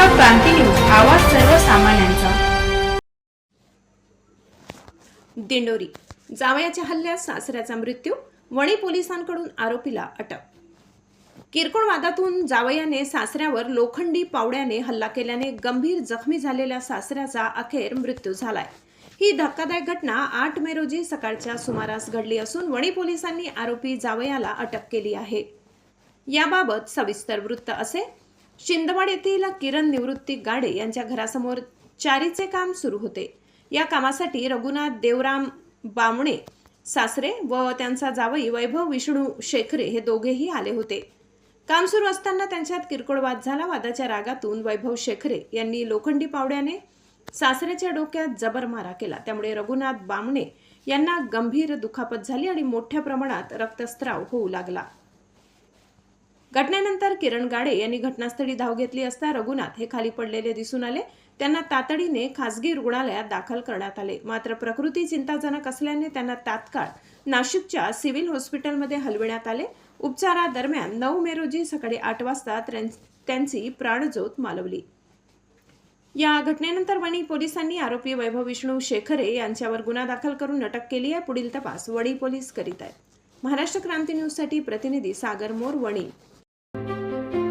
क्रांती news आवाज सर्वसामान्यांचा. दिंडोरी जावयाच्या हल्ल्यात सासऱ्याचा मृत्यू वणी पोलिसांकडून आरोपीला अटक. किरकोळ वादातून जावयाने सासऱ्यावर लोखंडी पावड्याने हल्ला केल्याने गंभीर जखमी झालेल्या सासऱ्याचा अखेर मृत्यू झालाय. ही धक्कादायक घटना आठ मे रोजी सकाळच्या सुमारास घडली असून वणी पोलिसांनी आरोपी जावयाला अटक केली आहे. याबाबत सविस्तर वृत्त असे शिंदवाड येथील किरण निवृत्ती गाडे यांच्या घरासमोर चारीचे काम सुरू होते. या कामासाठी रघुनाथ देवराम बामणे सासरे व त्यांचा जावई वैभव विष्णू शेखरे हे दोघेही आले होते. काम सुरू असताना त्यांच्यात किरकोळ वाद झाला. वादाच्या रागातून वैभव शेखरे यांनी लोखंडी पावड्याने सासऱ्याच्या डोक्यात जबर मारा केला. त्यामुळे रघुनाथ बामणे यांना गंभीर दुखापत झाली आणि मोठ्या प्रमाणात रक्तस्त्राव होऊ लागला. घटनेनंतर किरण गाडे यांनी घटनास्थळी धाव घेतली असता रघुनाथ हे खाली पडलेले दिसून आले. त्यांना तातडीने खासगी रुग्णालयात दाखल करण्यात आले. मात्र प्रकृती चिंताजनक असल्याने त्यांना तात्काळ नाशिकच्या सिव्हिल हॉस्पिटलमध्ये हलविण्यात आले. उपचारादरम्यान नऊ मे रोजी सकाळी आठ वाजता त्यां- त्यांची प्राणज्योत मालवली. या घटनेनंतर वणी पोलिसांनी आरोपी वैभव विष्णू शेखरे यांच्यावर गुन्हा दाखल करून अटक केली आहे. पुढील तपास वणी पोलीस करीत आहेत. महाराष्ट्र क्रांती न्यूजसाठी प्रतिनिधी सागर मोर वणी.